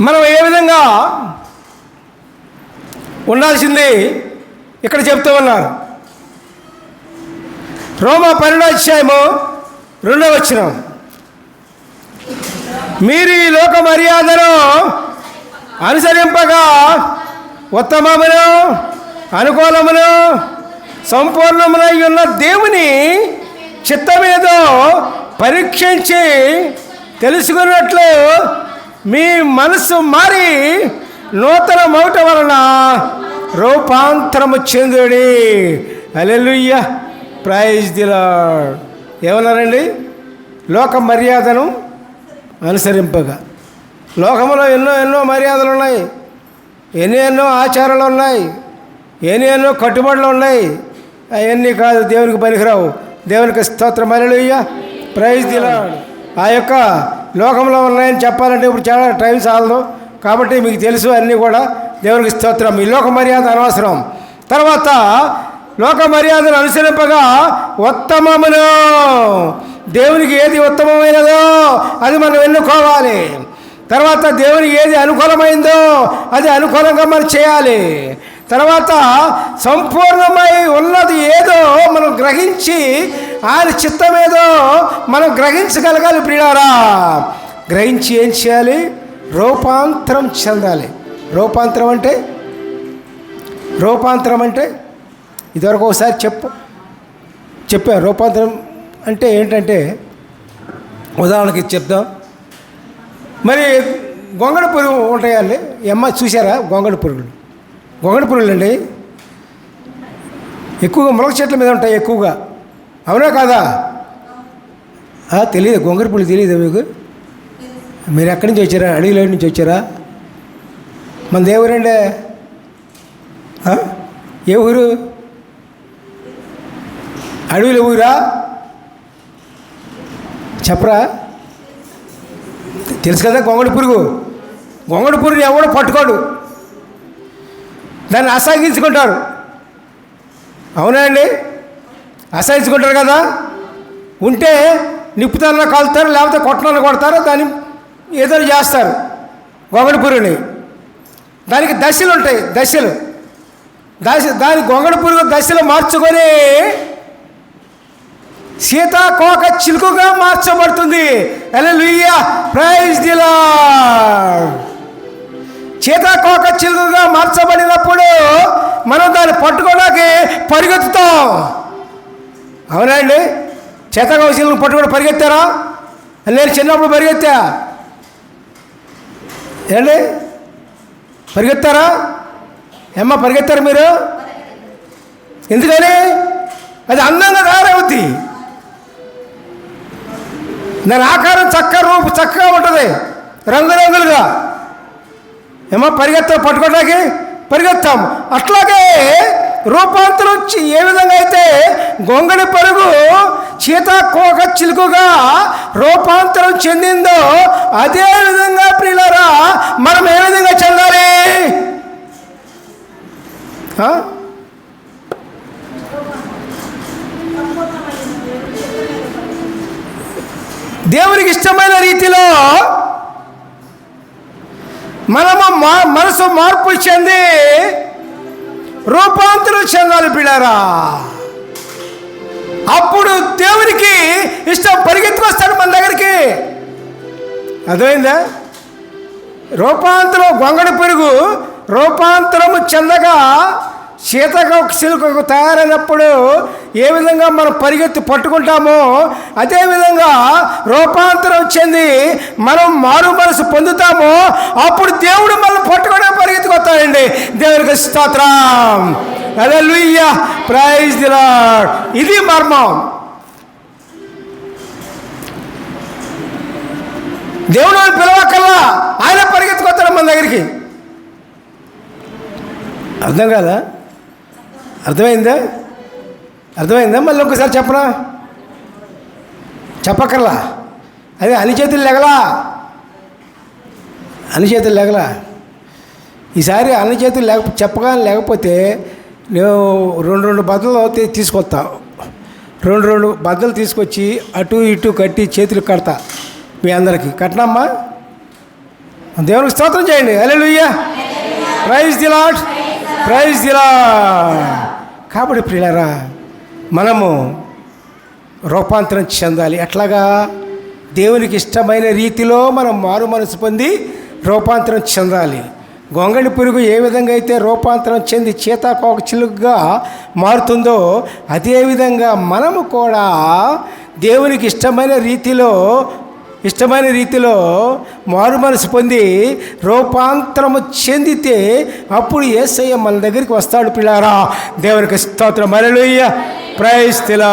మనం ఏ విధంగా ఉండాల్సింది ఇక్కడ చెప్తూ ఉన్నారు. రోమా పరిణాధ్యాయము రెండవ వచ్చినాం మీరు ఈ లోక మర్యాదను అనుసరింపగా ఉత్తమమును అనుకూలమును సంపూర్ణమునై ఉన్న దేవుని చిత్తమేదో పరీక్షించి తెలుసుకున్నట్లు మీ మనసు మారి నూతన మౌట వలన రూపాంతరము చెందుడి. అలెలుయ్య ప్రైజ్ దిలా ఏమన్నారండి? లోక మర్యాదను అనుసరింపగా. లోకంలో ఎన్నో ఎన్నో మర్యాదలు ఉన్నాయి ఎన్ని ఎన్నో ఆచారాలు ఉన్నాయి ఎన్ని ఎన్నో కట్టుబడులు ఉన్నాయి అవన్నీ కాదు దేవునికి పనికిరావు. దేవునికి స్తోత్రం. అలెలుయ్య ప్రైజ్ దిలా ఆ యొక్క లోకంలో ఉన్నాయని చెప్పాలంటే ఇప్పుడు చాలా టైం చాలదు. కాబట్టి మీకు తెలుసు అన్నీ కూడా దేవునికి స్తోత్రం. ఈ లోక మర్యాద అనవసరం. తర్వాత లోక మర్యాదను అనుసరింపగా ఉత్తమమును. దేవునికి ఏది ఉత్తమమైనదో అది మనం ఎన్నుకోవాలి. తర్వాత దేవునికి ఏది అనుకూలమైందో అది అనుకూలంగా మనం చేయాలి. తర్వాత సంపూర్ణమై ఉన్నది ఏదో మనం గ్రహించి ఆయన చిత్తం ఏదో మనం గ్రహించగలగాలి ప్రియారా గ్రహించి ఏం చేయాలి? రూపాంతరం చెందాలి. రూపాంతరం అంటే? రూపాంతరం అంటే? ఇదివరకు ఒకసారి చెప్పు. చెప్పాను రూపాంతరం అంటే ఏంటంటే? ఉదాహరణకి చెప్దాం. మరి గొంగళ పురుగు ఉంటాయండి ఎమ్మ చూసారా గొంగళ పురుగులు. గొంగళ పురుగులు అండి ఎక్కువగా మొలక చెట్ల మీద ఉంటాయి ఎక్కువగా. అవునా కాదా? తెలియదు గొంగళ పురుగులు తెలియదు మీకు? మీరు ఎక్కడి నుంచి వచ్చారా? అడవిలో నుంచి వచ్చారా? మన దేవురండే ఏ ఊరు? అడవిలో ఊరా? చెప్పరా? తెలుసు కదా గొంగడి పురుగు గొంగడి పురుగుని ఎవడో పట్టుకోడు. దాన్ని అసహించుకుంటారు. అవునా అండి? అసహించుకుంటారు కదా? ఉంటే నిప్పుతారన్నా కాలుతారు లేకపోతే కొట్టనన్న కొడతారు దాన్ని ఏదో చేస్తారు గొంగడి దానికి దశలు ఉంటాయి దశలు. దశ దాని గొంగడి పురుగు దశలు మార్చుకొని సీతాకోక చిలుకగా మార్చబడుతుంది. అలెలుయ్య ప్రైజ్ దిలా సీతాకోక చిలుకగా మార్చబడినప్పుడు మనం దాన్ని పట్టుకోవడానికి పరిగెత్తుతాం. అవునా అండి సీతాకోక చిలుకను పట్టుకొని పరిగెత్తారా? నేను చిన్నప్పుడు పరిగెత్తా. ఏండి పరిగెత్తారా? ఏమ్మా పరిగెత్తారు మీరు? ఎందుకని? అది అందంగా తయారవుద్ది. దాని ఆకారం చక్కగా రూపు చక్కగా ఉంటుంది. రంగురంగులుగా. ఏమో పరిగెత్తా పట్టుకోవడానికి పరిగెత్తాం అట్లాగే రూపాంతరం వచ్చి ఏ విధంగా అయితే గొంగళి పరుగు చీతాకోక చిలుకగా రూపాంతరం చెందిందో అదే విధంగా ప్రియులరా మనం ఏ విధంగా చెందాలి? దేవునికి ఇష్టమైన రీతిలో మనం మా మనసు మార్పు చెంది రూపాంతరం చెందాలి బిడారా అప్పుడు దేవునికి ఇష్టం పరిగెత్తుకొస్తాడు మన దగ్గరికి. అర్థమైందా? రూపాంతరం గొంగడి పెరుగు రూపాంతరము చెందగా శీతక సిలుకకు తయారైనప్పుడు ఏ విధంగా మనం పరిగెత్తి పట్టుకుంటామో అదేవిధంగా రూపాంతరం చెంది మనం మారు మనసు పొందుతామో అప్పుడు దేవుడు మనం పట్టుకునే పరిగెత్తుకొస్తాడండి దేవునికి స్తోత్రం. అదే లుయ్య ప్రైజ్ దిలాడ్ ఇది మర్మం. దేవుడు పిలవకల్లా ఆయన పరిగెత్తుకొస్తాడు మన దగ్గరికి. అర్థం కాదా? అర్థమైందా? అర్థమైందా? మళ్ళీ ఒకసారి చెప్పనా? చెప్పక్కర్లా. అదే అన్ని చేతులు లెగలా? అన్ని చేతులు లెగలా? ఈసారి అన్ని చేతులు లేక చెప్పగానే లేకపోతే నేను రెండు రెండు బద్దలు తీసుకొస్తా. రెండు రెండు బద్దలు తీసుకొచ్చి అటు ఇటు కట్టి చేతులు కడతా మీ అందరికీ. కట్టనమ్మా దేవునికి స్తోత్రం చేయండి. Hallelujah praise the Lord praise the కాబట్టి ప్రియులరా మనము రూపాంతరం చెందాలి. ఎట్లాగా దేవునికి ఇష్టమైన రీతిలో మనం మారు మనసు పొంది రూపాంతరం చెందాలి. గొంగళి పురుగు ఏ విధంగా అయితే రూపాంతరం చెంది చీతాకోక చిలుకగా మారుతుందో అదేవిధంగా మనము కూడా దేవునికి ఇష్టమైన రీతిలో ఇష్టమైన రీతిలో మారు మనసు పొంది రూపాంతరము చెందితే అప్పుడు ఏసయ్య మన దగ్గరికి వస్తాడు పిల్లారా. దేవునికి స్తోత్రం. మరలుయ్య ప్రైజ్ తిలా